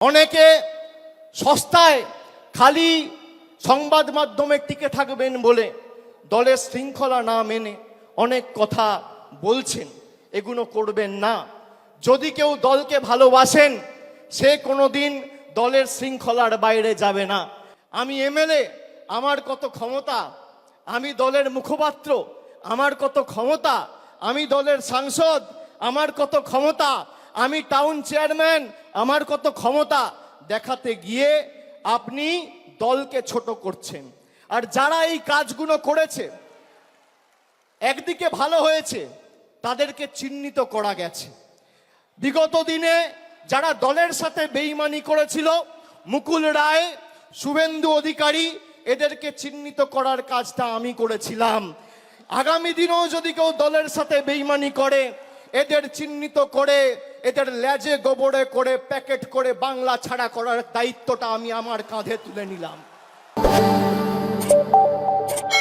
অনেকে সস্তায় খালি সংবাদ মাধ্যমে টিকে থাকবেন বলে দলের শৃঙ্খলা না মেনে অনেক কথা বলছেন। এগুলো করবেন না। যদি কেউ দলকে ভালোবাসেন, সে কোনোদিন দলের শৃঙ্খলার বাইরে যাবে না। আমি এমএলএ, আমার কত ক্ষমতা? আমি দলের মুখপাত্র, আমার কত ক্ষমতা? আমি দলের সাংসদ, আমার কত ক্ষমতা? আমি টাউন চেয়ারম্যান আমার কত ক্ষমতা দেখাতে গিয়ে আপনি দলকে ছোট করছেন। আর যারা এই কাজগুলো করেছে, একদিকে ভালো হয়েছে, তাদেরকে চিহ্নিত করা গেছে। বিগত দিনে যারা দলের সাথে বেইমানি করেছিল, মুকুল রায়, শুভেন্দু অধিকারী, এদেরকে চিহ্নিত করার কাজটা আমি করেছিলাম। আগামী দিনেও যদি কেউ দলের সাথে বেইমানি করে, এদের চিহ্নিত করে এদের লেজে গোবরে করে প্যাকেট করে বাংলা ছাড়া করার দায়িত্বটা আমি আমার কাঁধে তুলে নিলাম।